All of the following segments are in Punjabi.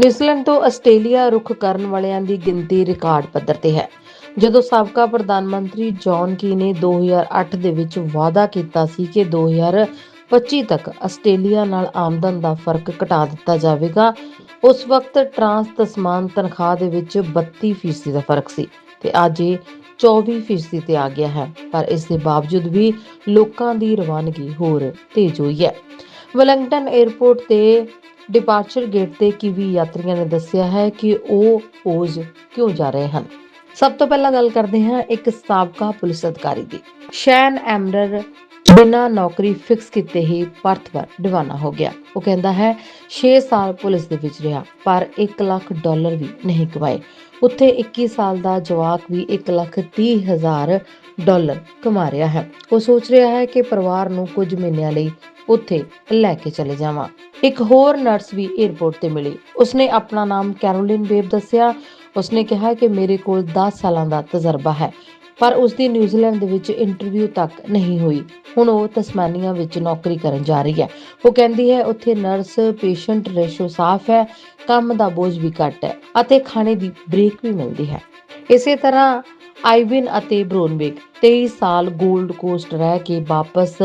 ਨਿਊਜ਼ੀਲੈਂਡ ਤੋਂ ਆਸਟ੍ਰੇਲੀਆ ਰੁਖ ਕਰਨ ਵਾਲਿਆਂ ਦੀ ਗਿਣਤੀ ਰਿਕਾਰਡ ਪੱਧਰ ਤੇ ਹੈ। ਜਦੋਂ ਸਾਬਕਾ ਪ੍ਰਧਾਨ ਮੰਤਰੀ ਜੌਨ ਕੀ ਨੇ 2008 ਦੇ ਵਿੱਚ ਵਾਅਦਾ ਕੀਤਾ ਸੀ ਕਿ 2025 ਤੱਕ ਆਸਟ੍ਰੇਲੀਆ ਨਾਲ ਆਮਦਨ ਦਾ ਫ਼ਰਕ ਘਟਾ ਦਿੱਤਾ ਜਾਵੇਗਾ, ਉਸ ਵਕਤ ਟਰਾਂਸ ਤਸਮਾਨ ਤਨਖਾਹ ਦੇ ਵਿੱਚ 32% ਦਾ ਫ਼ਰਕ ਸੀ ਤੇ ਅੱਜ ਇਹ 24% ਤੇ ਆ ਗਿਆ ਹੈ, ਪਰ ਇਸ ਦੇ ਬਾਵਜੂਦ ਵੀ ਲੋਕਾਂ ਦੀ ਰਵਾਨਗੀ ਹੋਰ ਤੇਜ਼ ਹੋਈ ਹੈ। ਵੈਲਿੰਗਟਨ 에ਅਰਪੋਰਟ ਤੇ ਡਿਪਾਰਚਰ ਗੇਟ ਤੇ ਕਿਵੀ ਯਾਤਰੀਆਂ ਨੇ ਦੱਸਿਆ ਹੈ ਕਿ ਉਹ ਪੋਜ ਕਿਉਂ ਜਾ ਰਹੇ ਹਨ? ਸਭ ਤੋਂ ਪਹਿਲਾਂ ਗੱਲ ਕਰਦੇ ਹਾਂ ਇੱਕ ਸਾਬਕਾ ਪੁਲਿਸ ਅਧਿਕਾਰੀ ਦੀ। ਸ਼ੈਨ ਐਮਰਰ ਬਿਨਾਂ ਨੌਕਰੀ ਫਿਕਸ ਕੀਤੇ ਹੀ ਪਰਥ ਪਰ دیਵਾਨਾ ਹੋ ਗਿਆ। ਉਹ ਕਹਿੰਦਾ ਹੈ 6 ਸਾਲ ਪੁਲਿਸ ਦੇ ਵਿੱਚ ਰਿਹਾ, ਪਰ 1 ਲੱਖ ਡਾਲਰ ਵੀ ਨਹੀਂ ਕਮਾਏ। ਉੱਥੇ 21 ਸਾਲ ਦਾ ਜਵਾਕ ਵੀ 1 ਲੱਖ 30 ਹਜ਼ਾਰ ਡਾਲਰ ਕਮਾ ਰਿਹਾ ਹੈ। ਉਹ ਸੋਚ ਰਿਹਾ ਹੈ ਕਿ ਪਰਿਵਾਰ ਨੂੰ ਕੁਝ ਮਹੀਨਿਆਂ ਲਈ ਉੱਥੇ ਲੈ ਕੇ ਚਲੇ ਜਾਵਾਂ। ਇੱਕ ਹੋਰ ਨਰਸ ਵੀ 에ਅਰਪੋਰਟ ਤੇ ਮਿਲੀ। ਉਸਨੇ ਆਪਣਾ ਨਾਮ ਕੈਰੋਲਿਨ ਬੇਬ ਦੱਸਿਆ। ਉਸਨੇ ਕਿਹਾ ਕਿ ਮੇਰੇ ਕੋਲ 10 ਸਾਲਾਂ ਦਾ ਤਜਰਬਾ ਹੈ, ਪਰ ਉਸ ਦੀ ਨਿਊਜ਼ੀਲੈਂਡ ਦੇ ਵਿੱਚ ਇੰਟਰਵਿਊ ਤੱਕ ਨਹੀਂ ਹੋਈ। ਹੁਣ ਉਹ ਤਸਮਾਨੀਆ ਵਿੱਚ ਨੌਕਰੀ ਕਰਨ ਜਾ ਰਹੀ ਹੈ। ਉਹ ਕਹਿੰਦੀ ਹੈ, ਉੱਥੇ ਨਰਸ, ਪੇਸ਼ੈਂਟ ਰੇਸ਼ੋ ਸਾਫ਼ ਹੈ, ਕੰਮ ਦਾ ਬੋਝ ਵੀ ਘੱਟ ਹੈ ਅਤੇ ਖਾਣੇ ਦੀ ਬ੍ਰੇਕ ਵੀ ਮਿਲਦੀ ਹੈ। ਇਸੇ ਤਰ੍ਹਾਂ ਆਈਵਿਨ ਅਤੇ ਬ੍ਰੋਨਬੇਕ 23 ਸਾਲ 골ਡ ਕੋਸਟ ਰਹਿ ਕੇ ਵਾਪਸ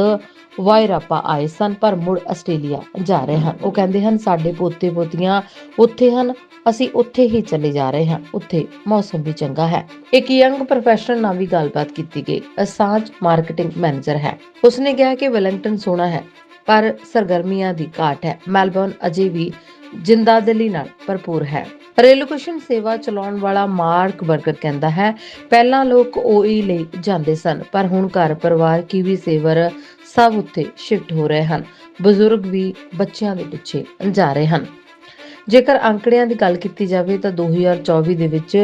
ਵਾਇਰਾਪਾ ਆਏ ਸਨ, ਪਰ ਮੁੜ ਆਸਟ੍ਰੇਲੀਆ ਜਾ ਰਹੇ ਹਨ। ਉਹ ਕਹਿੰਦੇ ਹਨ, ਸਾਡੇ ਪੋਤੇ ਪੋਤੀਆਂ ਉੱਥੇ ਹਨ, ਅਸੀਂ ਉੱਥੇ ਹੀ ਚਲੇ ਜਾ ਰਹੇ ਹਾਂ, ਉੱਥੇ ਮੌਸਮ ਵੀ ਚੰਗਾ ਹੈ। ਇੱਕ ਯੰਗ ਪ੍ਰੋਫੈਸ਼ਨਲ ਨਾਲ ਵੀ ਗੱਲਬਾਤ ਕੀਤੀ ਗਈ। ਅਸਾਂਜ ਮਾਰਕੀਟਿੰਗ ਮੈਨੇਜਰ ਹੈ। ਉਸਨੇ ਕਿਹਾ ਕਿ ਵੈਲਿੰਗਟਨ ਸੋਹਣਾ ਹੈ, ਪਰ ਸਰਗਰਮੀਆਂ ਦੀ ਘਾਟ ਹੈ। ਮੈਲਬੌਰਨ ਅਜੇ ਵੀ ਜਿੰਦਾਦਿਲੀ ਨਾਲ ਭਰਪੂਰ ਹੈ। ਰੇਲੋਕੇਸ਼ਨ ਸੇਵਾ ਚਲਾਉਣ ਵਾਲਾ ਮਾਰਕ ਬਰਗਰ ਕਹਿੰਦਾ ਹੈ, ਪਹਿਲਾਂ ਲੋਕ ਓਈ ਲਈ ਜਾਂਦੇ ਸਨ, ਪਰ ਹੁਣ ਘਰ ਪਰਿਵਾਰ ਕੀਵੀ ਸੇਵਰ ਸਭ ਉੱਥੇ ਸ਼ਿਫਟ ਹੋ ਰਹੇ ਹਨ। ਬਜ਼ੁਰਗ ਵੀ ਬੱਚਿਆਂ ਦੇ ਪਿੱਛੇ ਜਾ ਰਹੇ ਹਨ। ਜੇਕਰ ਅੰਕੜਿਆਂ ਦੀ ਗੱਲ ਕੀਤੀ ਜਾਵੇ ਤਾਂ 2024 ਦੇ ਵਿੱਚ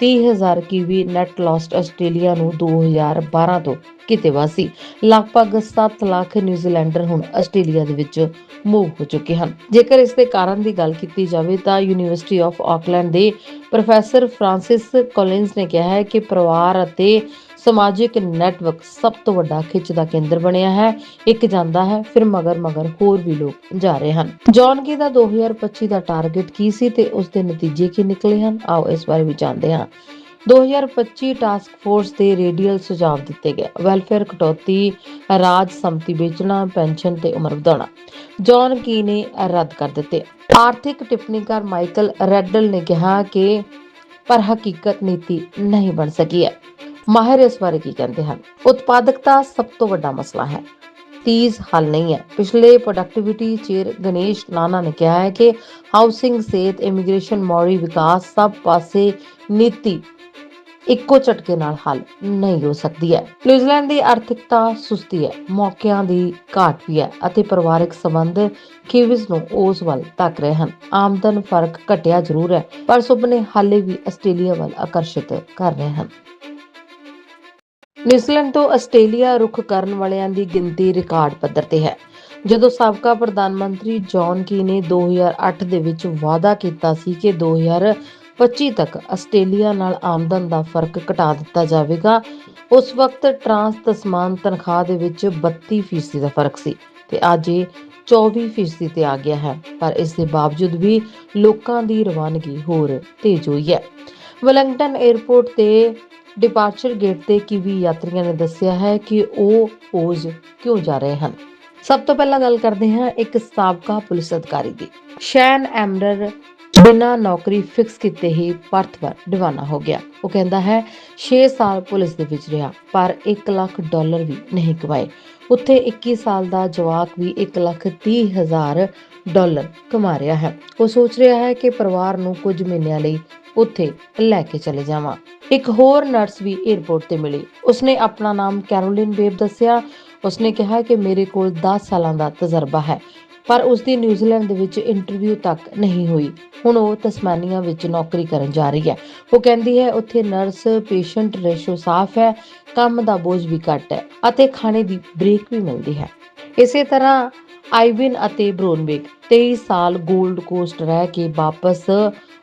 30000 ਕੀਵੀ ਨੈਟ ਲਾਸਟ ਆਸਟ੍ਰੇਲੀਆ ਨੂੰ 2012 ਤੋਂ ਕਿਤੇ ਵਾਸੀ ਲਗਭਗ 7 ਲੱਖ ਨਿਊਜ਼ੀਲੈਂਡਰ ਹੁਣ ਆਸਟ੍ਰੇਲੀਆ ਦੇ ਵਿੱਚ ਮੂਵ ਹੋ ਚੁੱਕੇ ਹਨ। ਜੇਕਰ ਇਸ ਦੇ ਕਾਰਨ ਦੀ ਗੱਲ ਕੀਤੀ ਜਾਵੇ ਤਾਂ ਯੂਨੀਵਰਸਿਟੀ ਆਫ ਆਕਲੈਂਡ ਦੇ ਪ੍ਰੋਫੈਸਰ ਫ੍ਰਾਂਸਿਸ ਕੋਲਿਨਸ ਨੇ ਕਿਹਾ ਹੈ ਕਿ ਪਰਿਵਾਰ ਅਤੇ ਸਮਾਜਿਕ ਨੈਟਵਰਕ ਸਭ ਤੋਂ ਵੱਡਾ ਖਿੱਚ ਦਾ ਕੇਂਦਰ ਬਣਿਆ ਹੈ, ਇੱਕ ਜਾਂਦਾ ਹੈ, ਫਿਰ ਮਗਰ ਮਗਰ ਹੋਰ ਵੀ ਲੋਕ ਜਾ ਰਹੇ ਹਨ। ਜੌਨ ਕੀ ਦਾ 2025 ਦਾ ਟਾਰਗੇਟ ਕੀ ਸੀ ਤੇ ਉਸ ਦੇ ਨਤੀਜੇ ਕੀ ਨਿਕਲੇ ਹਨ? ਆਓ ਇਸ ਬਾਰੇ ਵੀ ਜਾਣਦੇ ਹਾਂ। 2025 ਟਾਸਕ ਫੋਰਸ ਦੇ ਰੇਡੀਅਲ ਸੁਝਾਅ ਦਿੱਤੇ ਗਏ। ਵੈਲਫੇਅਰ ਕਟੌਤੀ, ਰਾਜ ਸੰਮਤੀ ਵੇਚਣਾ, ਪੈਨਸ਼ਨ ਤੇ ਉਮਰ ਵਧਾਉਣਾ। ਜੌਨ ਕੀ ਨੇ ਰੱਦ ਕਰ ਦਿੱਤੇ। ਆਰਥਿਕ ਟਿੱਪਣੀਕਾਰ ਮਾਈਕਲ ਰੈਡਲ ਨੇ ਕਿਹਾ ਕਿ ਪਰ ਹਕੀਕਤ ਨੀਤੀ ਨਹੀਂ ਬਣ ਸਕੀ ਹੈ। ਮਾਹਿਰ ਇਸ ਬਾਰੇ ਕੀ ਕਹਿੰਦੇ ਹਨ? ਉਤਪਾਦਕਤਾ ਸਭ ਤੋਂ ਵੱਡਾ ਮਸਲਾ ਹੈ। ਤੀਜ਼ ਹੱਲ ਨਹੀਂ ਹੈ। ਪਿਛਲੇ ਪ੍ਰੋਡਕਟਿਵਿਟੀ ਚੇਅਰ ਗਣੇਸ਼ ਨਾਨਾ ਨੇ ਕਿਹਾ ਹੈ ਕਿ ਹਾਊਸਿੰਗ ਸਿਹਤ ਇਮੀਗ੍ਰੇਸ਼ਨ ਮੌਰੀ ਵਿਕਾਸ ਸਭ ਪਾਸੇ ਨੀਤੀ ਇੱਕੋ ਝਟਕੇ ਨਾਲ ਹੱਲ ਨਹੀਂ ਹੋ ਸਕਦੀ ਹੈ। ਨਿਊਜ਼ੀਲੈਂਡ ਦੀ ਆਰਥਿਕਤਾ ਸੁਸਤੀ ਹੈ। ਮੌਕਿਆਂ ਦੀ ਘਾਟ ਵੀ ਹੈ ਅਤੇ ਪਰਿਵਾਰਕ ਸੰਬੰਧ ਕਿਵਿਸ ਨੂੰ ਉਸ ਵੱਲ ਤੱਕ ਰਹੇ ਹਨ। ਆਮਦਨ ਫ਼ਰਕ ਘਟਿਆ ਜ਼ਰੂਰ ਹੈ, ਪਰ ਸੁਪਨੇ ਹਾਲੇ ਵੀ ਆਸਟ੍ਰੇਲੀਆ ਵੱਲ ਆਕਰਸ਼ਿਤ ਕਰ ਰਹੇ ਹਨ। ਨਿਊਜ਼ੀਲੈਂਡ ਤੋਂ ਆਸਟ੍ਰੇਲੀਆ ਰੁਖ ਕਰਨ ਵਾਲਿਆਂ ਦੀ ਗਿਣਤੀ ਰਿਕਾਰਡ ਪੱਧਰ ਤੇ ਹੈ। ਜਦੋਂ ਸਾਬਕਾ ਪ੍ਰਧਾਨ ਮੰਤਰੀ ਜੌਨ ਕੀ ਨੇ 2008 ਦੇ ਵਿੱਚ ਵਾਅਦਾ ਕੀਤਾ ਸੀ ਕਿ 2025 ਤੱਕ ਆਸਟ੍ਰੇਲੀਆ ਨਾਲ ਆਮਦਨ ਦਾ ਫ਼ਰਕ ਘਟਾ ਦਿੱਤਾ ਜਾਵੇਗਾ, ਉਸ ਵਕਤ ਟਰਾਂਸ ਤਸਮਾਨ ਤਨਖਾਹ ਦੇ ਵਿੱਚ 32% ਦਾ ਫ਼ਰਕ ਸੀ ਤੇ ਅੱਜ ਇਹ 24% ਤੇ ਆ ਗਿਆ ਹੈ, ਪਰ ਇਸ ਦੇ ਬਾਵਜੂਦ ਵੀ ਲੋਕਾਂ ਦੀ ਰਵਾਨਗੀ ਹੋਰ ਤੇਜ਼ ਹੋਈ ਹੈ। ਵੈਲਿੰਗਟਨ 에ਅਰਪੋਰਟ ਤੇ ਡਿਪਾਰਚਰ ਗੇਟ ਤੇ ਕਿਵੀ ਯਾਤਰੀਆਂ ਨੇ ਦੱਸਿਆ ਹੈ ਕਿ ਉਹ ਪੋਜ ਕਿਉਂ ਜਾ ਰਹੇ ਹਨ? ਸਭ ਤੋਂ ਪਹਿਲਾਂ ਗੱਲ ਕਰਦੇ ਹਾਂ ਇੱਕ ਸਾਬਕਾ ਪੁਲਿਸ ਅਧਿਕਾਰੀ ਦੀ। ਸ਼ੈਨ ਐਮਰਰ ਬਿਨਾਂ ਨੌਕਰੀ ਫਿਕਸ ਕੀਤੇ ਹੀ ਪਰਥ ਪਰ دیਵਾਨਾ ਹੋ ਗਿਆ। ਉਹ ਕਹਿੰਦਾ ਹੈ 6 ਸਾਲ ਪੁਲਿਸ ਦੇ ਵਿੱਚ ਰਿਹਾ, ਪਰ 1 ਲੱਖ ਡਾਲਰ ਵੀ ਨਹੀਂ ਕਮਾਏ। ਉੱਥੇ 21 ਸਾਲ ਦਾ ਜਵਾਕ ਵੀ 1 ਲੱਖ 30 ਹਜ਼ਾਰ ਡਾਲਰ ਕਮਾ ਰਿਹਾ ਹੈ। ਉਹ ਸੋਚ ਰਿਹਾ ਹੈ ਕਿ ਪਰਿਵਾਰ ਨੂੰ ਕੁਝ ਮਹੀਨਿਆਂ ਲਈ ਉੱਥੇ ਲੈ ਕੇ ਚਲੇ ਜਾਵਾਂ। ਇੱਕ ਹੋਰ ਨਰਸ ਵੀ 에ਅਰਪੋਰਟ ਤੇ ਮਿਲੀ। ਉਸਨੇ ਆਪਣਾ ਨਾਮ ਕੈਰੋਲਿਨ ਬੇਬ ਦੱਸਿਆ। ਉਸਨੇ ਕਿਹਾ ਕਿ ਮੇਰੇ ਕੋਲ 10 ਸਾਲਾਂ ਦਾ ਤਜਰਬਾ ਹੈ। ਪਰ ਉਸ ਦੀ ਨਿਊਜ਼ੀਲੈਂਡ ਦੇ ਵਿੱਚ ਇੰਟਰਵਿਊ ਤੱਕ ਨਹੀਂ ਹੋਈ। ਹੁਣ ਉਹ ਤਸਮਾਨੀਆ ਵਿੱਚ ਨੌਕਰੀ ਕਰਨ ਜਾ ਰਹੀ ਹੈ। ਉਹ ਕਹਿੰਦੀ ਹੈ, ਉੱਥੇ ਨਰਸ ਪੇਸ਼ੈਂਟ ਰੇਸ਼ੋ ਸਾਫ਼ ਹੈ, ਕੰਮ ਦਾ ਬੋਝ ਵੀ ਘੱਟ ਹੈ ਅਤੇ ਖਾਣੇ ਦੀ ਬ੍ਰੇਕ ਵੀ ਮਿਲਦੀ ਹੈ। ਇਸੇ ਤਰ੍ਹਾਂ ਆਈਵਿਨ ਅਤੇ ਬ੍ਰੋਨਬੇਕ 23 ਸਾਲ 골ਡ ਕੋਸਟ ਰਹਿ ਕੇ ਵਾਪਸ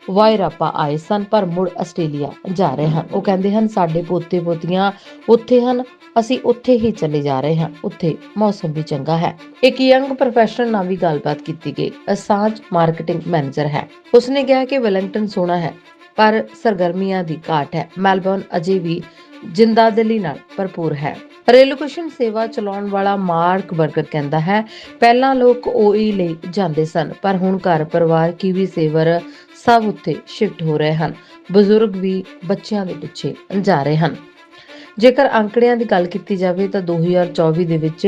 ਵਾਇਰਾਪਾ ਆਏ ਸਨ, ਪਰ ਮੁੜ ਆਸਟ੍ਰੇਲੀਆ ਜਾ ਰਹੇ ਹਨ। ਉਹ ਕਹਿੰਦੇ ਹਨ, ਸਾਡੇ ਪੋਤੇ ਪੋਤੀਆਂ ਉੱਥੇ ਹਨ, ਅਸੀਂ ਉੱਥੇ ਹੀ ਚਲੇ ਜਾ ਰਹੇ ਹਾਂ, ਉੱਥੇ ਮੌਸਮ ਵੀ ਚੰਗਾ ਹੈ। ਇੱਕ ਯੰਗ ਪ੍ਰੋਫੈਸ਼ਨਲ ਨਾਲ ਵੀ ਗੱਲਬਾਤ ਕੀਤੀ ਗਈ। ਅਸਾਂਜ ਮਾਰਕੀਟਿੰਗ ਮੈਨੇਜਰ ਹੈ। ਉਸਨੇ ਕਿਹਾ ਕਿ ਵੈਲਿੰਗਟਨ ਸੋਹਣਾ ਹੈ, ਪਰ ਸਰਗਰਮੀਆਂ ਦੀ ਘਾਟ ਹੈ। ਮੈਲਬੌਰਨ ਅਜੇ ਵੀ ਜਿੰਦਾਦਿਲੀ ਨਾਲ ਭਰਪੂਰ ਹੈ। ਰੈਲੋਕੇਸ਼ਨ ਸੇਵਾ ਚਲਾਉਣ ਵਾਲਾ ਮਾਰਕ ਬਰਗਰ ਕਹਿੰਦਾ ਹੈ, ਪਹਿਲਾਂ ਲੋਕ ਓਈ ਲਈ ਜਾਂਦੇ ਸਨ, ਪਰ ਹੁਣ ਘਰ ਪਰਿਵਾਰ ਕੀਵੀ ਸੇਵਰ ਸਭ ਉੱਥੇ ਸ਼ਿਫਟ ਹੋ ਰਹੇ ਹਨ। ਬਜ਼ੁਰਗ ਵੀ ਬੱਚਿਆਂ ਦੇ ਪਿੱਛੇ ਜਾ ਰਹੇ ਹਨ। ਜੇਕਰ ਅੰਕੜਿਆਂ ਦੀ ਗੱਲ ਕੀਤੀ ਜਾਵੇ ਤਾਂ 2024 ਦੇ ਵਿੱਚ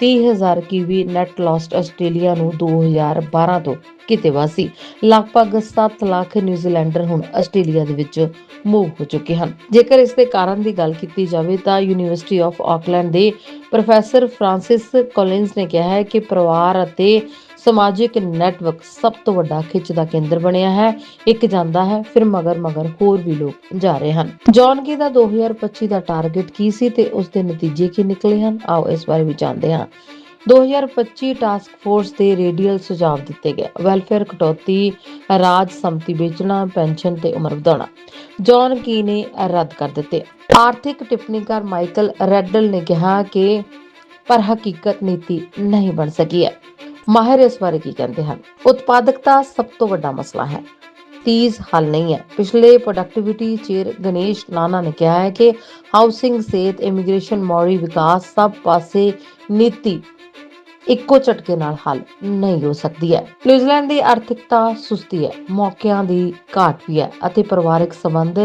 30000 ਕੀਵੀ ਨੈਟ ਲਾਸਟ ਆਸਟ੍ਰੇਲੀਆ ਨੂੰ 2012 ਤੋਂ ਕਿਤੇ ਵਾਸੀ ਲਗਭਗ 7 ਲੱਖ ਨਿਊਜ਼ੀਲੈਂਡਰ ਹੁਣ ਆਸਟ੍ਰੇਲੀਆ ਦੇ ਵਿੱਚ ਮੂਵ ਹੋ ਚੁੱਕੇ ਹਨ। ਜੇਕਰ ਇਸ ਦੇ ਕਾਰਨ ਦੀ ਗੱਲ ਕੀਤੀ ਜਾਵੇ ਤਾਂ ਯੂਨੀਵਰਸਿਟੀ ਆਫ ਆਕਲੈਂਡ ਦੇ ਪ੍ਰੋਫੈਸਰ ਫ੍ਰਾਂਸਿਸ ਕੋਲਿਨਸ ਨੇ ਕਿਹਾ ਹੈ ਕਿ ਪਰਿਵਾਰ ਅਤੇ ਸਮਾਜਿਕ ਨੈਟਵਰਕ ਸਭ ਤੋਂ ਵੱਡਾ ਖਿੱਚ ਦਾ ਕੇਂਦਰ ਬਣਿਆ ਹੈ, ਇੱਕ ਜਾਂਦਾ ਹੈ, ਫਿਰ ਮਗਰ ਮਗਰ ਹੋਰ ਵੀ ਲੋਕ ਜਾ ਰਹੇ ਹਨ। ਜੌਨ ਕੀ ਦਾ 2025 ਦਾ ਟਾਰਗੇਟ ਕੀ ਸੀ ਤੇ ਉਸ ਦੇ ਨਤੀਜੇ ਕੀ ਨਿਕਲੇ ਹਨ? ਆਓ ਇਸ ਬਾਰੇ ਵੀ ਜਾਣਦੇ ਹਾਂ। 2025 ਟਾਸਕ ਫੋਰਸ ਦੇ ਰੇਡੀਅਲ ਸੁਝਾਅ ਦਿੱਤੇ ਗਏ। ਵੈਲਫੇਅਰ ਕਟੌਤੀ, ਰਾਜ ਸੰਮਤੀ ਵੇਚਣਾ, ਪੈਨਸ਼ਨ ਤੇ ਉਮਰ ਵਧਾਉਣਾ। ਜੌਨ ਕੀ ਨੇ ਰੱਦ ਕਰ ਦਿੱਤੇ। ਆਰਥਿਕ ਟਿੱਪਣੀਕਾਰ ਮਾਈਕਲ ਰੈਡਲ ਨੇ ਕਿਹਾ ਕਿ ਪਰ ਹਕੀਕਤ ਨੀਤੀ ਨਹੀਂ ਬਣ ਸਕੀ ਹੈ। ਮਾਹਿਰ ਇਸ ਬਾਰੇ ਕੀ ਕਹਿੰਦੇ ਹਨ? ਉਤਪਾਦਕਤਾ ਸਭ ਤੋਂ ਵੱਡਾ ਮਸਲਾ ਹੈ। ਤੀਜ਼ ਹੱਲ ਨਹੀਂ ਹੈ। ਪਿਛਲੇ ਪ੍ਰੋਡਕਟਿਵਿਟੀ ਚੇਅਰ ਗਣੇਸ਼ ਨਾਨਾ ਨੇ ਕਿਹਾ ਹੈ ਕਿ ਹਾਊਸਿੰਗ ਸਿਹਤ ਇਮੀਗ੍ਰੇਸ਼ਨ ਮੌਰੀ ਵਿਕਾਸ ਸਭ ਪਾਸੇ ਨੀਤੀ ਇੱਕੋ ਝਟਕੇ ਨਾਲ ਹੱਲ ਨਹੀਂ ਹੋ ਸਕਦੀ ਹੈ। ਨਿਊਜ਼ੀਲੈਂਡ ਦੀ ਆਰਥਿਕਤਾ ਸੁਸਤੀ ਹੈ। ਮੌਕਿਆਂ ਦੀ ਘਾਟ ਵੀ ਹੈ ਅਤੇ ਪਰਿਵਾਰਕ ਸੰਬੰਧ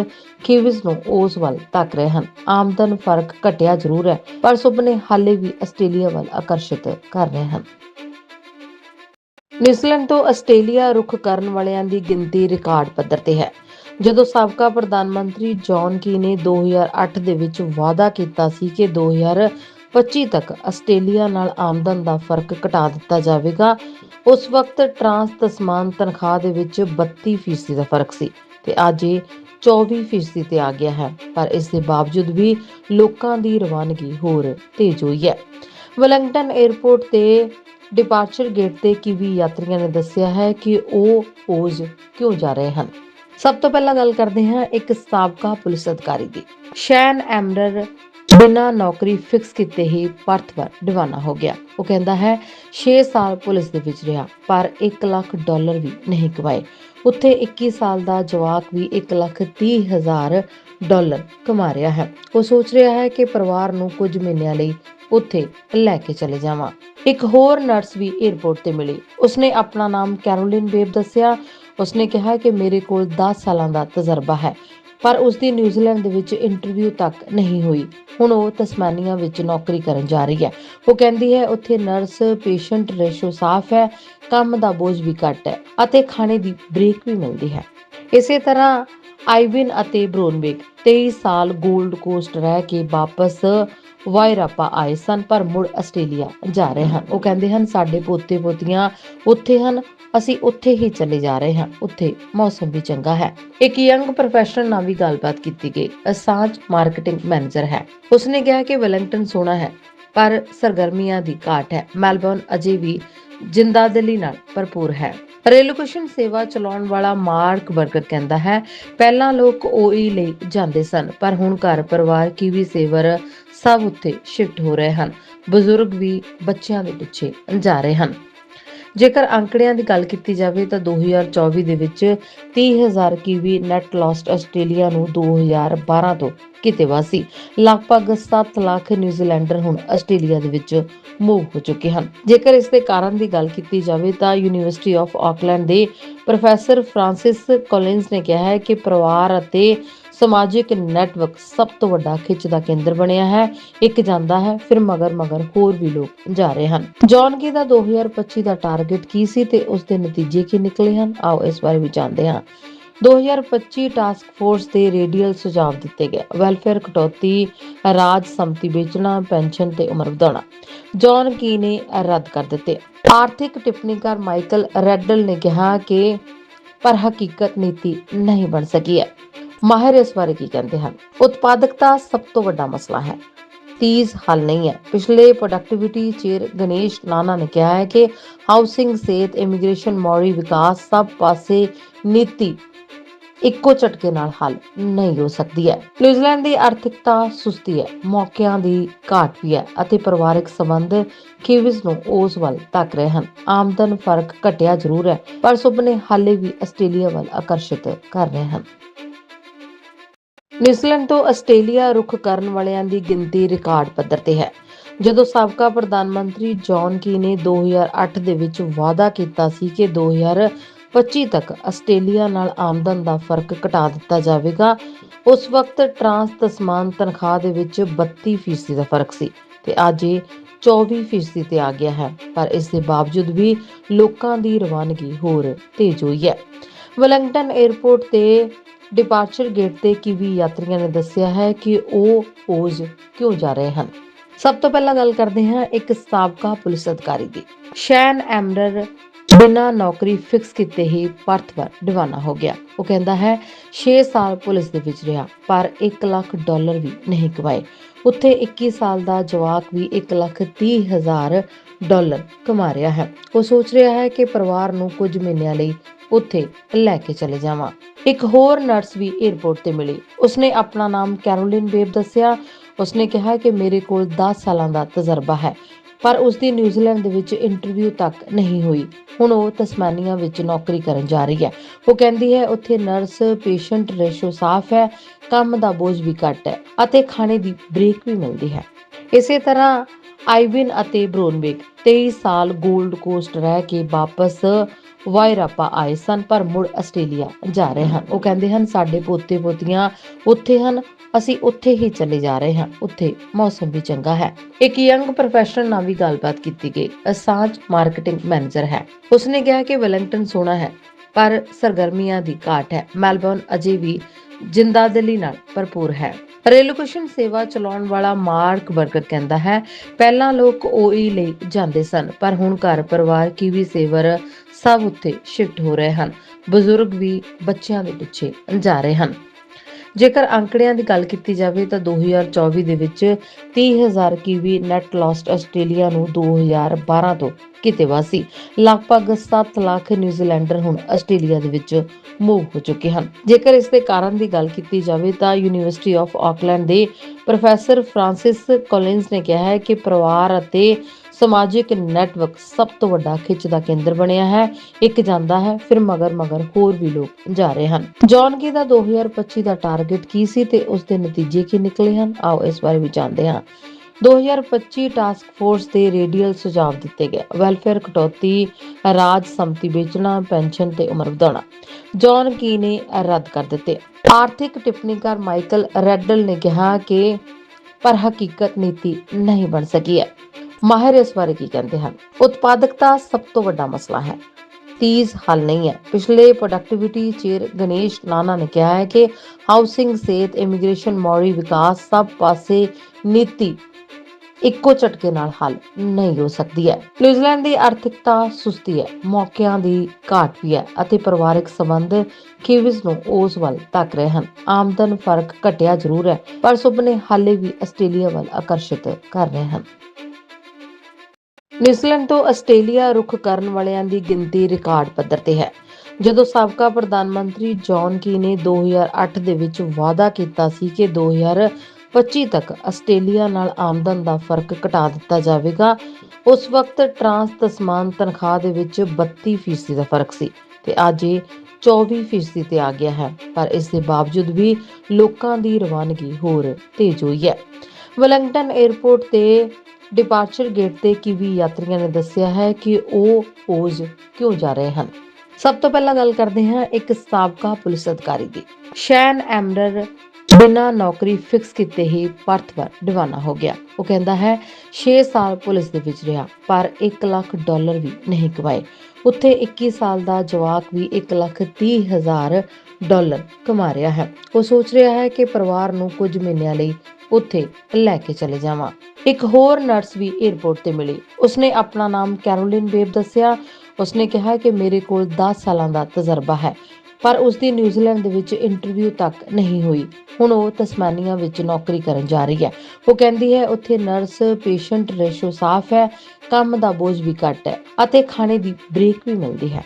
ਕਿਵਿਸ ਨੂੰ ਉਸ ਵੱਲ ਤੱਕ ਰਹੇ ਹਨ। ਆਮਦਨ ਫ਼ਰਕ ਘਟਿਆ ਜ਼ਰੂਰ ਹੈ, ਪਰ ਸੁਪਨੇ ਹਾਲੇ ਵੀ ਆਸਟ੍ਰੇਲੀਆ ਵੱਲ ਆਕਰਸ਼ਿਤ ਕਰ ਰਹੇ ਹਨ। ਨਿਊਜ਼ੀਲੈਂਡ ਤੋਂ ਆਸਟ੍ਰੇਲੀਆ ਰੁਖ ਕਰਨ ਵਾਲਿਆਂ ਦੀ ਗਿਣਤੀ ਰਿਕਾਰਡ ਪੱਧਰ ਤੇ ਹੈ। ਜਦੋਂ ਸਾਬਕਾ ਪ੍ਰਧਾਨ ਮੰਤਰੀ ਜੌਨ ਕੀ ਨੇ 2008 ਦੇ ਵਿੱਚ ਵਾਅਦਾ ਕੀਤਾ ਸੀ ਕਿ 2025 ਤੱਕ ਆਸਟ੍ਰੇਲੀਆ ਨਾਲ ਆਮਦਨ ਦਾ ਫ਼ਰਕ ਘਟਾ ਦਿੱਤਾ ਜਾਵੇਗਾ, ਉਸ ਵਕਤ ਟਰਾਂਸ ਤਸਮਾਨ ਤਨਖਾਹ ਦੇ ਵਿੱਚ 32% ਦਾ ਫ਼ਰਕ ਸੀ ਤੇ ਅੱਜ ਇਹ 24% ਤੇ ਆ ਗਿਆ ਹੈ, ਪਰ ਇਸ ਦੇ ਬਾਵਜੂਦ ਵੀ ਲੋਕਾਂ ਦੀ ਰਵਾਨਗੀ ਹੋਰ ਤੇਜ਼ ਹੋਈ ਹੈ। ਵੈਲਿੰਗਟਨ 에ਅਰਪੋਰਟ ਤੇ ਡਿਪਾਰਚਰ ਗੇਟ ਤੇ ਕਿਵੀ ਯਾਤਰੀਆਂ ਨੇ ਦੱਸਿਆ ਹੈ ਕਿ ਉਹ ਪੋਜ ਕਿਉਂ ਜਾ ਰਹੇ ਹਨ? ਸਭ ਤੋਂ ਪਹਿਲਾਂ ਗੱਲ ਕਰਦੇ ਹਾਂ ਇੱਕ ਸਾਬਕਾ ਪੁਲਿਸ ਅਧਿਕਾਰੀ ਦੀ। ਸ਼ੈਨ ਐਮਰਰ ਬਿਨਾਂ ਨੌਕਰੀ ਫਿਕਸ ਕੀਤੇ ਹੀ ਪਰਥ ਪਰ دیਵਾਨਾ ਹੋ ਗਿਆ। ਉਹ ਕਹਿੰਦਾ ਹੈ 6 ਸਾਲ ਪੁਲਿਸ ਦੇ ਵਿੱਚ ਰਿਹਾ, ਪਰ 1 ਲੱਖ ਡਾਲਰ ਵੀ ਨਹੀਂ ਕਮਾਏ। ਉੱਥੇ 21 ਸਾਲ ਦਾ ਜਵਾਕ ਵੀ 1 ਲੱਖ 30 ਹਜ਼ਾਰ ਡਾਲਰ ਕਮਾ ਰਿਹਾ ਹੈ। ਉਹ ਸੋਚ ਰਿਹਾ ਹੈ ਕਿ ਪਰਿਵਾਰ ਨੂੰ ਕੁਝ ਮਹੀਨਿਆਂ ਲਈ ਉੱਥੇ ਲੈ ਕੇ ਚਲੇ ਜਾਵਾਂ। ਇੱਕ ਹੋਰ ਨਰਸ ਵੀ 에ਅਰਪੋਰਟ ਤੇ ਮਿਲੀ। ਉਸਨੇ ਆਪਣਾ ਨਾਮ ਕੈਰੋਲਿਨ ਬੇਬ ਦੱਸਿਆ। ਉਸਨੇ ਕਿਹਾ ਕਿ ਮੇਰੇ ਕੋਲ 10 ਸਾਲਾਂ ਦਾ ਤਜਰਬਾ ਹੈ, ਪਰ ਉਸ ਦੀ ਨਿਊਜ਼ੀਲੈਂਡ ਦੇ ਵਿੱਚ ਇੰਟਰਵਿਊ ਤੱਕ ਨਹੀਂ ਹੋਈ। ਹੁਣ ਉਹ ਤਸਮਾਨੀਆ ਵਿੱਚ ਨੌਕਰੀ ਕਰਨ ਜਾ ਰਹੀ ਹੈ। ਉਹ ਕਹਿੰਦੀ ਹੈ, ਉੱਥੇ ਨਰਸ ਪੇਸ਼ੈਂਟ ਰੇਸ਼ੋ ਸਾਫ਼ ਹੈ, ਕੰਮ ਦਾ ਬੋਝ ਵੀ ਘੱਟ ਹੈ ਅਤੇ ਖਾਣੇ ਦੀ ਬ੍ਰੇਕ ਵੀ ਮਿਲਦੀ ਹੈ। ਇਸੇ ਤਰ੍ਹਾਂ ਆਈਵਿਨ ਅਤੇ ਬ੍ਰੋਨਬੇਕ 23 ਸਾਲ 골ਡ ਕੋਸਟ ਰਹਿ ਕੇ ਵਾਪਸ ਵਾਇਰਾਪਾ ਆਏ ਸਨ, ਪਰ ਮੁੜ ਆਸਟ੍ਰੇਲੀਆ ਜਾ ਰਹੇ ਹਨ। ਉਹ ਕਹਿੰਦੇ ਹਨ, ਸਾਡੇ ਪੋਤੇ ਪੋਤੀਆਂ ਉੱਥੇ ਹਨ, ਅਸੀਂ ਉੱਥੇ ਹੀ ਚਲੇ ਜਾ ਰਹੇ ਹਾਂ, ਉੱਥੇ ਮੌਸਮ ਵੀ ਚੰਗਾ ਹੈ। ਇੱਕ ਯੰਗ ਪ੍ਰੋਫੈਸ਼ਨਲ ਨਾਲ ਵੀ ਗੱਲਬਾਤ ਕੀਤੀ ਗਈ। ਅਸਾਂਜ ਮਾਰਕੀਟਿੰਗ ਮੈਨੇਜਰ ਹੈ। ਉਸਨੇ ਕਿਹਾ ਕਿ ਵੈਲਿੰਗਟਨ ਸੋਹਣਾ ਹੈ, ਪਰ ਸਰਗਰਮੀਆਂ ਦੀ ਘਾਟ ਹੈ। ਮੈਲਬੌਰਨ ਅਜੇ ਵੀ ਜਿੰਦਾਦਲੀ ਨਾਲ ਭਰਪੂਰ ਹੈ। ਰੈਲੋਕੇਸ਼ਨ ਸੇਵਾ ਚਲਾਉਣ ਵਾਲਾ ਮਾਰਕ ਬਰਗਰ ਕਹਿੰਦਾ ਹੈ, ਪਹਿਲਾਂ ਲੋਕ ਓਈ ਲਈ ਜਾਂਦੇ ਸਨ, ਪਰ ਹੁਣ ਘਰ ਪਰਿਵਾਰ ਕੀਵੀ ਸੇਵਰ ਸਭ ਉੱਥੇ ਸ਼ਿਫਟ ਹੋ ਰਹੇ ਹਨ। ਬਜ਼ੁਰਗ ਵੀ ਬੱਚਿਆਂ ਦੇ ਪਿੱਛੇ ਜਾ ਰਹੇ ਹਨ। ਜੇਕਰ ਅੰਕੜਿਆਂ ਦੀ ਗੱਲ ਕੀਤੀ ਜਾਵੇ ਤਾਂ 2024 ਦੇ ਵਿੱਚ 30000 ਕੀਵੀ ਨੈਟ ਲਾਸਟ ਆਸਟ੍ਰੇਲੀਆ ਨੂੰ 2012 ਤੋਂ ਕਿਤੇ ਵਾਸੀ ਲਗਭਗ 7 ਲੱਖ ਨਿਊਜ਼ੀਲੈਂਡਰ ਹੁਣ ਆਸਟ੍ਰੇਲੀਆ ਦੇ ਵਿੱਚ ਮੂਵ ਹੋ ਚੁੱਕੇ ਹਨ। ਜੇਕਰ ਇਸ ਦੇ ਕਾਰਨ ਦੀ ਗੱਲ ਕੀਤੀ ਜਾਵੇ ਤਾਂ ਯੂਨੀਵਰਸਿਟੀ ਆਫ ਆਕਲੈਂਡ ਦੇ ਪ੍ਰੋਫੈਸਰ ਫ੍ਰਾਂਸਿਸ ਕੋਲਿਨਸ ਨੇ ਕਿਹਾ ਹੈ ਕਿ ਪਰਿਵਾਰ ਅਤੇ ਸਮਾਜਿਕ ਨੈਟਵਰਕ ਸਭ ਤੋਂ ਵੱਡਾ ਖਿੱਚ ਦਾ ਕੇਂਦਰ ਬਣਿਆ ਹੈ, ਇੱਕ ਜਾਂਦਾ ਹੈ, ਫਿਰ ਮਗਰ ਮਗਰ ਹੋਰ ਵੀ ਲੋਕ ਜਾ ਰਹੇ ਹਨ। ਜੌਨ ਕੀ ਦਾ 2025 ਦਾ ਟਾਰਗੇਟ ਕੀ ਸੀ ਤੇ ਉਸ ਦੇ ਨਤੀਜੇ ਕੀ ਨਿਕਲੇ ਹਨ? ਆਓ ਇਸ ਬਾਰੇ ਵੀ ਜਾਣਦੇ ਹਾਂ। 2025 ਟਾਸਕ ਫੋਰਸ ਦੇ ਰੇਡੀਅਲ ਸੁਝਾਅ ਦਿੱਤੇ ਗਏ। ਵੈਲਫੇਅਰ ਕਟੌਤੀ, ਰਾਜ ਸੰਮਤੀ ਵੇਚਣਾ, ਪੈਨਸ਼ਨ ਤੇ ਉਮਰ ਵਧਾਉਣਾ। ਜੌਨ ਕੀ ਨੇ ਰੱਦ ਕਰ ਦਿੱਤੇ। ਆਰਥਿਕ ਟਿੱਪਣੀਕਾਰ ਮਾਈਕਲ ਰੈਡਲ ਨੇ ਕਿਹਾ ਕਿ ਪਰ ਹਕੀਕਤ ਨੀਤੀ ਨਹੀਂ ਬਣ ਸਕੀ ਹੈ। ਮਾਹਿਰ ਇਸ ਬਾਰੇ ਕੀ ਕਹਿੰਦੇ ਹਨ? ਉਤਪਾਦਕਤਾ ਸਭ ਤੋਂ ਵੱਡਾ ਮਸਲਾ ਹੈ। ਤੀਜ਼ ਹੱਲ ਨਹੀਂ ਹੈ। ਪਿਛਲੇ ਪ੍ਰੋਡਕਟਿਵਿਟੀ ਚੇਅਰ ਗਣੇਸ਼ ਨਾਨਾ ਨੇ ਕਿਹਾ ਹੈ ਕਿ ਹਾਊਸਿੰਗ ਸਿਹਤ ਇਮੀਗ੍ਰੇਸ਼ਨ ਮੌਰੀ ਵਿਕਾਸ ਸਭ ਪਾਸੇ ਨੀਤੀ ਇੱਕੋ ਝਟਕੇ ਨਾਲ ਹੱਲ ਨਹੀਂ ਹੋ ਸਕਦੀ ਹੈ। ਨਿਊਜ਼ੀਲੈਂਡ ਦੀ ਆਰਥਿਕਤਾ ਸੁਸਤੀ ਹੈ। ਮੌਕਿਆਂ ਦੀ ਘਾਟ ਵੀ ਹੈ ਅਤੇ ਪਰਿਵਾਰਕ ਸੰਬੰਧ ਕਿਵਿਸ ਨੂੰ ਉਸ ਵੱਲ ਤੱਕ ਰਹੇ ਹਨ। ਆਮਦਨ ਫ਼ਰਕ ਘਟਿਆ ਜ਼ਰੂਰ ਹੈ, ਪਰ ਸੁਪਨੇ ਹਾਲੇ ਵੀ ਆਸਟ੍ਰੇਲੀਆ ਵੱਲ ਆਕਰਸ਼ਿਤ ਕਰ ਰਹੇ ਹਨ। ਨਿਊਜ਼ੀਲੈਂਡ ਤੋਂ ਆਸਟ੍ਰੇਲੀਆ ਰੁਖ ਕਰਨ ਵਾਲਿਆਂ ਦੀ ਗਿਣਤੀ ਰਿਕਾਰਡ ਪੱਧਰ ਤੇ ਹੈ। ਜਦੋਂ ਸਾਬਕਾ ਪ੍ਰਧਾਨ ਮੰਤਰੀ ਜੌਨ ਕੀ ਨੇ 2008 ਦੇ ਵਿੱਚ ਵਾਅਦਾ ਕੀਤਾ ਸੀ ਕਿ 2025 ਤੱਕ ਆਸਟ੍ਰੇਲੀਆ ਨਾਲ ਆਮਦਨ ਦਾ ਫ਼ਰਕ ਘਟਾ ਦਿੱਤਾ ਜਾਵੇਗਾ, ਉਸ ਵਕਤ ਟਰਾਂਸ ਤਸਮਾਨ ਤਨਖਾਹ ਦੇ ਵਿੱਚ 32% ਦਾ ਫ਼ਰਕ ਸੀ ਤੇ ਅੱਜ ਇਹ 24% ਤੇ ਆ ਗਿਆ ਹੈ, ਪਰ ਇਸ ਦੇ ਬਾਵਜੂਦ ਵੀ ਲੋਕਾਂ ਦੀ ਰਵਾਨਗੀ ਹੋਰ ਤੇਜ਼ ਹੋਈ ਹੈ। ਵੈਲਿੰਗਟਨ 에ਅਰਪੋਰਟ ਤੇ ਡਿਪਾਰਚਰ ਗੇਟ ਤੇ ਕਿਵੀ ਯਾਤਰੀਆਂ ਨੇ ਦੱਸਿਆ ਹੈ ਕਿ ਉਹ ਪੋਜ ਕਿਉਂ ਜਾ ਰਹੇ ਹਨ? ਸਭ ਤੋਂ ਪਹਿਲਾਂ ਗੱਲ ਕਰਦੇ ਹਾਂ ਇੱਕ ਸਾਬਕਾ ਪੁਲਿਸ ਅਧਿਕਾਰੀ ਦੀ। ਸ਼ੈਨ ਐਮਰਰ ਬਿਨਾਂ ਨੌਕਰੀ ਫਿਕਸ ਕੀਤੇ ਹੀ ਪਰਥ ਪਰ دیਵਾਨਾ ਹੋ ਗਿਆ। ਉਹ ਕਹਿੰਦਾ ਹੈ 6 ਸਾਲ ਪੁਲਿਸ ਦੇ ਵਿੱਚ ਰਿਹਾ, ਪਰ 1 ਲੱਖ ਡਾਲਰ ਵੀ ਨਹੀਂ ਕਮਾਏ। ਉੱਥੇ 21 ਸਾਲ ਦਾ ਜਵਾਕ ਵੀ 1 ਲੱਖ 30 ਹਜ਼ਾਰ ਡਾਲਰ ਕਮਾ ਰਿਹਾ ਹੈ। ਉਹ ਸੋਚ ਰਿਹਾ ਹੈ ਕਿ ਪਰਿਵਾਰ ਨੂੰ ਕੁਝ ਮਹੀਨਿਆਂ ਲਈ ਉੱਥੇ ਲੈ ਕੇ ਚਲੇ ਜਾਵਾਂ। ਇੱਕ ਹੋਰ ਨਰਸ ਵੀ 에ਅਰਪੋਰਟ ਤੇ ਮਿਲੀ। ਉਸਨੇ ਆਪਣਾ ਨਾਮ ਕੈਰੋਲਿਨ ਬੇਬ ਦੱਸਿਆ। ਉਸਨੇ ਕਿਹਾ ਕਿ ਮੇਰੇ ਕੋਲ 10 ਸਾਲਾਂ ਦਾ ਤਜਰਬਾ ਹੈ, ਪਰ ਉਸ ਦੀ ਨਿਊਜ਼ੀਲੈਂਡ ਦੇ ਵਿੱਚ ਇੰਟਰਵਿਊ ਤੱਕ ਨਹੀਂ ਹੋਈ। ਹੁਣ ਉਹ ਤਸਮਾਨੀਆ ਵਿੱਚ ਨੌਕਰੀ ਕਰਨ ਜਾ ਰਹੀ ਹੈ। ਉਹ ਕਹਿੰਦੀ ਹੈ, ਉੱਥੇ ਨਰਸ ਪੇਸ਼ੈਂਟ ਰੇਸ਼ੋ ਸਾਫ਼ ਹੈ, ਕੰਮ ਦਾ ਬੋਝ ਵੀ ਘੱਟ ਹੈ ਅਤੇ ਖਾਣੇ ਦੀ ਬ੍ਰੇਕ ਵੀ ਮਿਲਦੀ ਹੈ। ਇਸੇ ਤਰ੍ਹਾਂ ਆਈਵਿਨ ਅਤੇ ਬ੍ਰੋਨਬੇਕ 23 ਸਾਲ 골ਡ ਕੋਸਟ ਰਹਿ ਕੇ ਵਾਪਸ ਵਾਇਰਾਪਾ ਆਏ ਸਨ, ਪਰ ਮੁੜ ਆਸਟ੍ਰੇਲੀਆ ਜਾ ਰਹੇ ਹਨ। ਉਹ ਕਹਿੰਦੇ ਹਨ, ਸਾਡੇ ਪੋਤੇ ਪੋਤੀਆਂ ਉੱਥੇ ਹਨ, ਅਸੀਂ ਉੱਥੇ ਹੀ ਚਲੇ ਜਾ ਰਹੇ ਹਾਂ, ਉੱਥੇ ਮੌਸਮ ਵੀ ਚੰਗਾ ਹੈ। ਇੱਕ ਯੰਗ ਪ੍ਰੋਫੈਸ਼ਨਲ ਨਾਲ ਵੀ ਗੱਲਬਾਤ ਕੀਤੀ ਗਈ। ਅਸਾਂਜ ਮਾਰਕੀਟਿੰਗ ਮੈਨੇਜਰ ਹੈ। ਉਸਨੇ ਕਿਹਾ ਕਿ ਵੈਲਿੰਗਟਨ ਸੋਹਣਾ ਹੈ। ਪਰ ਸਰਗਰਮੀਆਂ ਦੀ ਘਾਟ ਹੈ। ਮੈਲਬੌਰਨ ਅਜੇ ਵੀ ਜਿੰਦਾਦਿਲੀ ਨਾਲ ਭਰਪੂਰ ਹੈ। ਰੇਲੋਕੇਸ਼ਨ ਸੇਵਾ ਚਲਾਉਣ ਵਾਲਾ ਮਾਰਕ ਬਰਗਰ ਕਹਿੰਦਾ ਹੈ, ਪਹਿਲਾਂ ਲੋਕ ਓਈ ਲਈ ਜਾਂਦੇ ਸਨ, ਪਰ ਹੁਣ ਘਰ ਪਰਿਵਾਰ ਕੀਵੀ ਸੇਵਰ ਸਭ ਉੱਥੇ ਸ਼ਿਫਟ ਹੋ ਰਹੇ ਹਨ। ਬਜ਼ੁਰਗ ਵੀ ਬੱਚਿਆਂ ਦੇ ਪਿੱਛੇ ਜਾ ਰਹੇ ਹਨ। ਜੇਕਰ ਅੰਕੜਿਆਂ ਦੀ ਗੱਲ ਕੀਤੀ ਜਾਵੇ ਤਾਂ 2024 ਦੇ ਵਿੱਚ 30000 ਕੀਵੀ ਨੈਟ ਲਾਸਟ ਆਸਟ੍ਰੇਲੀਆ ਨੂੰ 2012 ਤੋਂ ਕਿਤੇ ਵਾਸੀ ਲਗਭਗ 7 ਲੱਖ ਨਿਊਜ਼ੀਲੈਂਡਰ ਹੁਣ ਆਸਟ੍ਰੇਲੀਆ ਦੇ ਵਿੱਚ ਮੂਵ ਹੋ ਚੁੱਕੇ ਹਨ। ਜੇਕਰ ਇਸ ਦੇ ਕਾਰਨ ਦੀ ਗੱਲ ਕੀਤੀ ਜਾਵੇ ਤਾਂ ਯੂਨੀਵਰਸਿਟੀ ਆਫ ਆਕਲੈਂਡ ਦੇ ਪ੍ਰੋਫੈਸਰ ਫ੍ਰਾਂਸਿਸ ਕੋਲਿਨਸ ਨੇ ਕਿਹਾ ਹੈ ਕਿ ਪਰਿਵਾਰ ਅਤੇ ਸਮਾਜਿਕ ਨੈਟਵਰਕ ਸਭ ਤੋਂ ਵੱਡਾ ਖਿੱਚ ਦਾ ਕੇਂਦਰ ਬਣਿਆ ਹੈ। ਇੱਕ ਜਾਂਦਾ ਹੈ, ਫਿਰ ਮਗਰ ਮਗਰ ਹੋਰ ਵੀ ਲੋਕ ਜਾ ਰਹੇ ਹਨ। ਜੌਨ ਕੀ ਦਾ 2025 ਦਾ ਟਾਰਗੇਟ ਕੀ ਸੀ ਤੇ ਉਸ ਦੇ ਨਤੀਜੇ ਕੀ ਨਿਕਲੇ ਹਨ? ਆਓ ਇਸ ਬਾਰੇ ਵੀ ਜਾਣਦੇ ਹਾਂ। 2025 ਟਾਸਕ ਫੋਰਸ ਦੇ ਰੇਡੀਅਲ ਸੁਝਾਅ ਦਿੱਤੇ ਗਏ। ਵੈਲਫੇਅਰ ਕਟੌਤੀ, ਰਾਜ ਸੰਮਤੀ ਵੇਚਣਾ, ਪੈਨਸ਼ਨ ਤੇ ਉਮਰ ਵਧਾਉਣਾ। ਜੌਨ ਕੀ ਨੇ ਰੱਦ ਕਰ ਦਿੱਤੇ। ਆਰਥਿਕ ਟਿੱਪਣੀਕਾਰ ਮਾਈਕਲ ਰੈਡਲ ਨੇ ਕਿਹਾ ਕਿ ਪਰ ਹਕੀਕਤ ਨੀਤੀ ਨਹੀਂ ਬਣ ਸਕੀ ਹੈ। ਮਾਹਿਰ ਇਸ ਬਾਰੇ ਕੀ ਕਹਿੰਦੇ ਹਨ? ਉਤਪਾਦਕਤਾ ਸਭ ਤੋਂ ਵੱਡਾ ਮਸਲਾ ਹੈ। ਤੀਜ਼ ਹੱਲ ਨਹੀਂ ਹੈ। ਪਿਛਲੇ ਪ੍ਰੋਡਕਟਿਵਿਟੀ ਚੇਅਰ ਗਣੇਸ਼ ਨਾਨਾ ਨੇ ਕਿਹਾ ਹੈ ਕਿ ਹਾਊਸਿੰਗ ਸਿਹਤ ਇਮੀਗ੍ਰੇਸ਼ਨ ਮੌਰੀ ਵਿਕਾਸ ਸਭ ਪਾਸੇ ਨੀਤੀ ਇੱਕੋ ਝਟਕੇ ਨਾਲ ਹੱਲ ਨਹੀਂ ਹੋ ਸਕਦੀ ਹੈ। ਨਿਊਜ਼ੀਲੈਂਡ ਦੀ ਆਰਥਿਕਤਾ ਸੁਸਤੀ ਹੈ। ਮੌਕਿਆਂ ਦੀ ਘਾਟ ਵੀ ਹੈ ਅਤੇ ਪਰਿਵਾਰਕ ਸੰਬੰਧ ਕਿਵਿਸ ਨੂੰ ਉਸ ਵੱਲ ਤੱਕ ਰਹੇ ਹਨ। ਆਮਦਨ ਫ਼ਰਕ ਘਟਿਆ ਜ਼ਰੂਰ ਹੈ, ਪਰ ਸੁਪਨੇ ਹਾਲੇ ਵੀ ਆਸਟ੍ਰੇਲੀਆ ਵੱਲ ਆਕਰਸ਼ਿਤ ਕਰ ਰਹੇ ਹਨ। ਨਿਊਜ਼ੀਲੈਂਡ ਤੋਂ ਆਸਟ੍ਰੇਲੀਆ ਰੁਖ ਕਰਨ ਵਾਲਿਆਂ ਦੀ ਗਿਣਤੀ ਰਿਕਾਰਡ ਪੱਧਰ ਤੇ ਹੈ। ਜਦੋਂ ਸਾਬਕਾ ਪ੍ਰਧਾਨ ਮੰਤਰੀ ਜੌਨ ਕੀ ਨੇ 2008 ਦੇ ਵਿੱਚ ਵਾਅਦਾ ਕੀਤਾ ਸੀ ਕਿ 2025 ਤੱਕ ਆਸਟ੍ਰੇਲੀਆ ਨਾਲ ਆਮਦਨ ਦਾ ਫ਼ਰਕ ਘਟਾ ਦਿੱਤਾ ਜਾਵੇਗਾ, ਉਸ ਵਕਤ ਟਰਾਂਸ ਤਸਮਾਨ ਤਨਖਾਹ ਦੇ ਵਿੱਚ 32% ਦਾ ਫ਼ਰਕ ਸੀ ਤੇ ਅੱਜ ਇਹ 24% ਤੇ ਆ ਗਿਆ ਹੈ, ਪਰ ਇਸ ਦੇ ਬਾਵਜੂਦ ਵੀ ਲੋਕਾਂ ਦੀ ਰਵਾਨਗੀ ਹੋਰ ਤੇਜ਼ ਹੋਈ ਹੈ। ਵੈਲਿੰਗਟਨ 에ਅਰਪੋਰਟ ਤੇ ਡਿਪਾਰਚਰ ਗੇਟ ਤੇ ਕਿਵੀ ਯਾਤਰੀਆਂ ਨੇ ਦੱਸਿਆ ਹੈ ਕਿ ਉਹ ਪੋਜ ਕਿਉਂ ਜਾ ਰਹੇ ਹਨ? ਸਭ ਤੋਂ ਪਹਿਲਾਂ ਗੱਲ ਕਰਦੇ ਹਾਂ ਇੱਕ ਸਾਬਕਾ ਪੁਲਿਸ ਅਧਿਕਾਰੀ ਦੀ। ਸ਼ੈਨ ਐਮਰਰ ਬਿਨਾਂ ਨੌਕਰੀ ਫਿਕਸ ਕੀਤੇ ਹੀ ਪਰਤਵਰ دیਵਾਨਾ ਹੋ ਗਿਆ। ਉਹ ਕਹਿੰਦਾ ਹੈ 6 ਸਾਲ ਪੁਲਿਸ ਦੇ ਵਿੱਚ ਰਿਹਾ, ਪਰ 1 ਲੱਖ ਡਾਲਰ ਵੀ ਨਹੀਂ ਕਮਾਏ। ਉੱਥੇ 21 ਸਾਲ ਦਾ ਜਵਾਕ ਵੀ 1 ਲੱਖ 30 ਹਜ਼ਾਰ ਡਾਲਰ ਕਮਾ ਰਿਹਾ ਹੈ। ਉਹ ਸੋਚ ਰਿਹਾ ਹੈ ਕਿ ਪਰਿਵਾਰ ਨੂੰ ਕੁਝ ਮਹੀਨਿਆਂ ਲਈ ਉੱਥੇ ਲੈ ਕੇ ਚਲੇ ਜਾਵਾਂ। ਇੱਕ ਹੋਰ ਨਰਸ ਵੀ 에어ਪੋਰਟ ਤੇ ਮਿਲੀ। ਉਸਨੇ ਆਪਣਾ ਨਾਮ ਕੈਰੋਲਿਨ ਬੇਬ ਦੱਸਿਆ। ਉਸਨੇ ਕਿਹਾ ਕਿ ਮੇਰੇ ਕੋਲ 10 ਸਾਲਾਂ ਦਾ ਤਜਰਬਾ ਹੈ। ਪਰ ਉਸ ਦੀ ਨਿਊਜ਼ੀਲੈਂਡ ਦੇ ਵਿੱਚ ਇੰਟਰਵਿਊ ਤੱਕ ਨਹੀਂ ਹੋਈ। ਹੁਣ ਉਹ ਤਸਮਾਨੀਆ ਵਿੱਚ ਨੌਕਰੀ ਕਰਨ ਜਾ ਰਹੀ ਹੈ। ਉਹ ਕਹਿੰਦੀ ਹੈ, ਉੱਥੇ ਨਰਸ ਪੇਸ਼ੈਂਟ ਰੇਸ਼ੋ ਸਾਫ਼ ਹੈ, ਕੰਮ ਦਾ ਬੋਝ ਵੀ ਘੱਟ ਹੈ ਅਤੇ ਖਾਣੇ ਦੀ ਬ੍ਰੇਕ ਵੀ ਮਿਲਦੀ ਹੈ।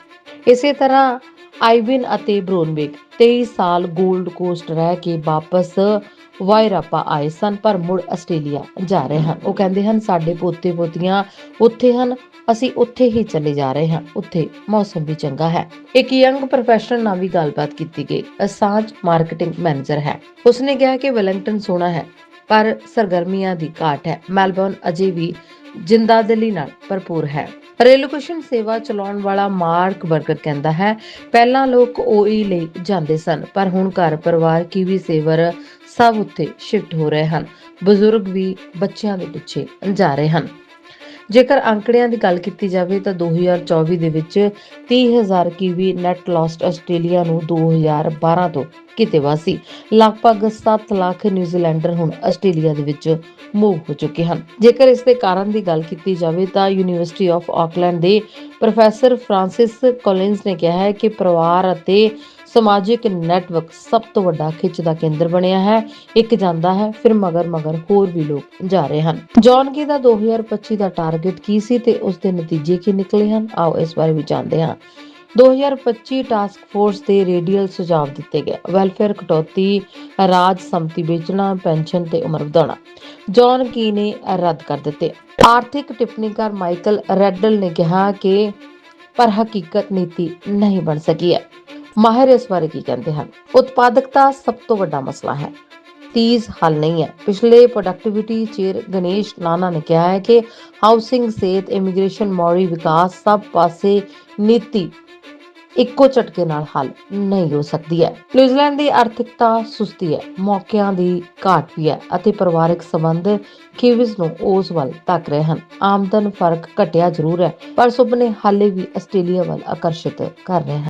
ਇਸੇ ਤਰ੍ਹਾਂ ਆਈਵਿਨ ਅਤੇ ਬਰੋਨਬੇਕ 23 ਸਾਲ 골ਡ ਕੋਸਟ ਰਹਿ ਕੇ ਵਾਪਸ ਵਾਇਰਾਪਾ ਆਏ ਸਨ, ਪਰ ਮੁੜ ਆਸਟ੍ਰੇਲੀਆ ਜਾ ਰਹੇ ਹਨ। ਉਹ ਕਹਿੰਦੇ ਹਨ, ਸਾਡੇ ਪੋਤੇ ਪੋਤੀਆਂ ਉੱਥੇ ਹਨ, ਅਸੀਂ ਉੱਥੇ ਹੀ ਚਲੇ ਜਾ ਰਹੇ ਹਾਂ, ਉੱਥੇ ਮੌਸਮ ਵੀ ਚੰਗਾ ਹੈ। ਇੱਕ ਯੰਗ ਪ੍ਰੋਫੈਸ਼ਨਲ ਨਾਲ ਵੀ ਗੱਲਬਾਤ ਕੀਤੀ ਗਈ। ਅਸਾਂਜ ਮਾਰਕੀਟਿੰਗ ਮੈਨੇਜਰ ਹੈ। ਉਸਨੇ ਕਿਹਾ ਕਿ ਵੈਲਿੰਗਟਨ ਸੋਹਣਾ ਹੈ, ਪਰ ਸਰਗਰਮੀਆਂ ਦੀ ਘਾਟ ਹੈ। ਮੈਲਬੌਰਨ ਅਜੇ ਵੀ ਜਿੰਦਾਦਿਲੀ ਨਾਲ ਭਰਪੂਰ ਹੈ। ਰੇਲੋਕੇਸ਼ਨ ਸੇਵਾ ਚਲਾਉਣ ਵਾਲਾ ਮਾਰਕ ਬਰਗਰ ਕਹਿੰਦਾ ਹੈ, ਪਹਿਲਾਂ ਲੋਕ ਓਈ ਲਈ ਜਾਂਦੇ ਸਨ, ਪਰ ਹੁਣ ਘਰ ਪਰਿਵਾਰ ਕੀਵੀ ਸੇਵਰ ਸਭ ਉੱਥੇ ਸ਼ਿਫਟ ਹੋ ਰਹੇ ਹਨ। ਬਜ਼ੁਰਗ ਵੀ ਬੱਚਿਆਂ ਦੇ ਪਿੱਛੇ ਜਾ ਰਹੇ ਹਨ। ਜੇਕਰ ਅੰਕੜਿਆਂ ਦੀ ਗੱਲ ਕੀਤੀ ਜਾਵੇ ਤਾਂ 2024 ਦੇ ਵਿੱਚ 30000 ਕੀਵੀ ਨੈਟ ਲਾਸਟ ਆਸਟ੍ਰੇਲੀਆ ਨੂੰ 2012 ਤੋਂ ਕਿਤੇ ਵਾ ਸੀ। ਲਗਭਗ 7 ਲੱਖ ਨਿਊਜ਼ੀਲੈਂਡਰ ਹੁਣ ਆਸਟ੍ਰੇਲੀਆ ਦੇ ਵਿੱਚ ਮੂਵ ਹੋ ਚੁੱਕੇ ਹਨ। ਜੇਕਰ ਇਸ ਦੇ ਕਾਰਨ ਦੀ ਗੱਲ ਕੀਤੀ ਜਾਵੇ ਤਾਂ ਯੂਨੀਵਰਸਿਟੀ ਆਫ ਆਕਲੈਂਡ ਦੇ ਪ੍ਰੋਫੈਸਰ ਫ੍ਰਾਂਸਿਸ ਕੋਲਿਨਸ ਨੇ ਕਿਹਾ ਹੈ ਕਿ ਪਰਿਵਾਰ ਅਤੇ ਸਮਾਜਿਕ ਨੈਟਵਰਕ ਸਭ ਤੋਂ ਵੱਡਾ ਖਿੱਚ ਦਾ ਕੇਂਦਰ ਬਣਿਆ ਹੈ। ਇੱਕ ਜਾਂਦਾ ਹੈ, ਫਿਰ ਮਗਰ ਮਗਰ ਹੋਰ ਵੀ ਲੋਕ ਜਾ ਰਹੇ ਹਨ। ਜੌਨ ਕੀ ਦਾ 2025 ਦਾ ਟਾਰਗੇਟ ਕੀ ਸੀ ਤੇ ਉਸ ਦੇ ਨਤੀਜੇ ਕੀ ਨਿਕਲੇ ਹਨ? ਆਓ ਇਸ ਬਾਰੇ ਵੀ ਜਾਣਦੇ ਹਾਂ। 2025 ਟਾਸਕ ਫੋਰਸ ਦੇ ਰੇਡੀਅਲ ਸੁਝਾਅ ਦਿੱਤੇ ਗਏ। ਵੈਲਫੇਅਰ ਕਟੌਤੀ, ਰਾਜ ਸੰਮਤੀ ਵੇਚਣਾ, ਪੈਨਸ਼ਨ ਤੇ ਉਮਰ ਵਧਾਉਣਾ। ਜੌਨ ਕੀ ਨੇ ਰੱਦ ਕਰ ਦਿੱਤੇ। ਆਰਥਿਕ ਟਿੱਪਣੀਕਾਰ ਮਾਈਕਲ ਰੈਡਲ ਨੇ ਕਿਹਾ ਕਿ ਪਰ ਹਕੀਕਤ ਨੀਤੀ ਨਹੀਂ ਬਣ ਸਕੀ ਹੈ। ਮਾਹਿਰ ਇਸ ਬਾਰੇ ਕੀ ਕਹਿੰਦੇ ਹਨ? ਉਤਪਾਦਕਤਾ ਸਭ ਤੋਂ ਵੱਡਾ ਮਸਲਾ ਹੈ। ਤੀਜ਼ ਹੱਲ ਨਹੀਂ ਹੈ। ਪਿਛਲੇ ਪ੍ਰੋਡਕਟਿਵਿਟੀ ਚੇਅਰ ਗਣੇਸ਼ ਨਾਨਾ ਨੇ ਕਿਹਾ ਹੈ ਕਿ ਹਾਊਸਿੰਗ ਸਿਹਤ ਇਮੀਗ੍ਰੇਸ਼ਨ ਮੌਰੀ ਵਿਕਾਸ ਸਭ ਪਾਸੇ ਨੀਤੀ ਇੱਕੋ ਝਟਕੇ ਨਾਲ ਹੱਲ ਨਹੀਂ ਹੋ ਸਕਦੀ ਹੈ। ਨਿਊਜ਼ੀਲੈਂਡ ਦੀ ਆਰਥਿਕਤਾ ਸੁਸਤੀ ਹੈ, ਮੌਕਿਆਂ ਦੀ ਘਾਟ ਵੀ ਹੈ ਅਤੇ ਪਰਿਵਾਰਕ ਸੰਬੰਧ ਕਿਵਿਸ ਨੂੰ ਉਸ ਵੱਲ ਤੱਕ ਰਹੇ ਹਨ। ਆਮਦਨ ਫ਼ਰਕ ਘਟਿਆ ਜ਼ਰੂਰ ਹੈ, ਪਰ ਸੁਪਨੇ ਹਾਲੇ ਵੀ ਆਸਟ੍ਰੇਲੀਆ ਵੱਲ ਆਕਰਸ਼ਿਤ ਕਰ ਰਹੇ ਹਨ।